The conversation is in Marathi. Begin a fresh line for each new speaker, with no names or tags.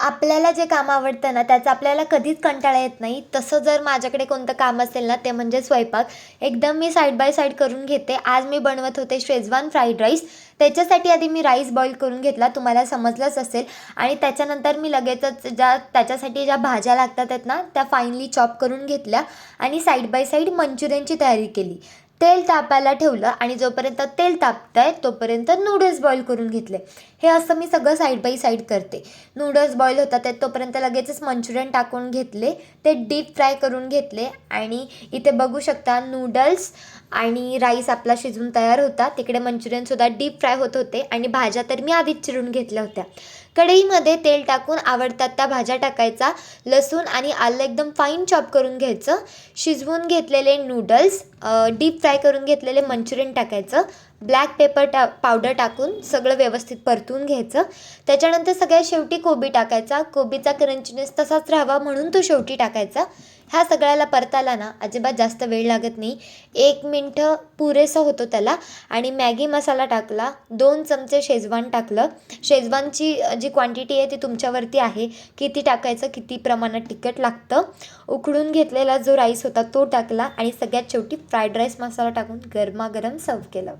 आपल्याला जे काम आवडतं ना त्याचा आपल्याला कधीच कंटाळा येत नाही. तसं जर माझ्याकडे कोणतं काम असेल ना ते म्हणजे स्वयंपाक. एकदम मी साईड बाय साईड करून घेते. आज मी बनवत होते शेजवान फ्राईड राईस त्याच्यासाठी आधी मी राईस बॉईल करून घेतला. तुम्हाला समजलंच असेल. आणि त्याच्यानंतर मी लगेचच ज्या त्याच्यासाठी ज्या भाज्या लागतात आहेत ना त्या फाईनली चॉप करून घेतल्या. आणि साईड बाय साईड मंचुरियनची तयारी केली. तेल तापायला ठेवलं आणि जोपर्यंत तेल तापत आहे तोपर्यंत नूडल्स बॉईल करून घेतले. हे असं मी सगळं साईड बाय साईड करते. नूडल्स बॉईल होतात आहेत तोपर्यंत लगेचच मंचुरियन टाकून घेतले ते डीप फ्राय करून घेतले आणि इथे बघू शकता नूडल्स आणि राईस आपला शिजवून तयार होता. तिकडे मंचुरियनसुद्धा डीप फ्राय होत होते आणि भाज्या तर मी आधीच चिरून घेतल्या होत्या. कढईमध्ये तेल टाकून आवडतात त्या भाज्या टाकायचा लसूण आणि आलं एकदम फाईन चॉप करून घ्यायचं. शिजवून घेतलेले नूडल्स डीप फ्राय करून घेतलेले मंचुरियन टाकायचं. ब्लॅक पेपर टा पावडर टाकून सगळं व्यवस्थित परतून घ्यायचं. त्याच्यानंतर सगळ्यात शेवटी कोबी टाकायचा. कोबीचा क्रंचनेस तसाच राहावा म्हणून तो शेवटी टाकायचा. ह्या सगळ्याला परताला ना अजिबात जास्त वेळ लागत नाही. एक मिनटं पुरेसं होतो त्याला आणि मॅगी मसाला टाकला. दोन चमचे शेजवान टाकलं. शेजवानची जी क्वांटिटी आहे ती तुमच्यावरती आहे. किती टाकायचं किती प्रमाणात तिखट लागतं. उकडून घेतलेला जो राईस होता तो टाकला आणि सगळ्यात शेवटी फ्राईड राईस मसाला टाकून गरमागरम सर्व केलं.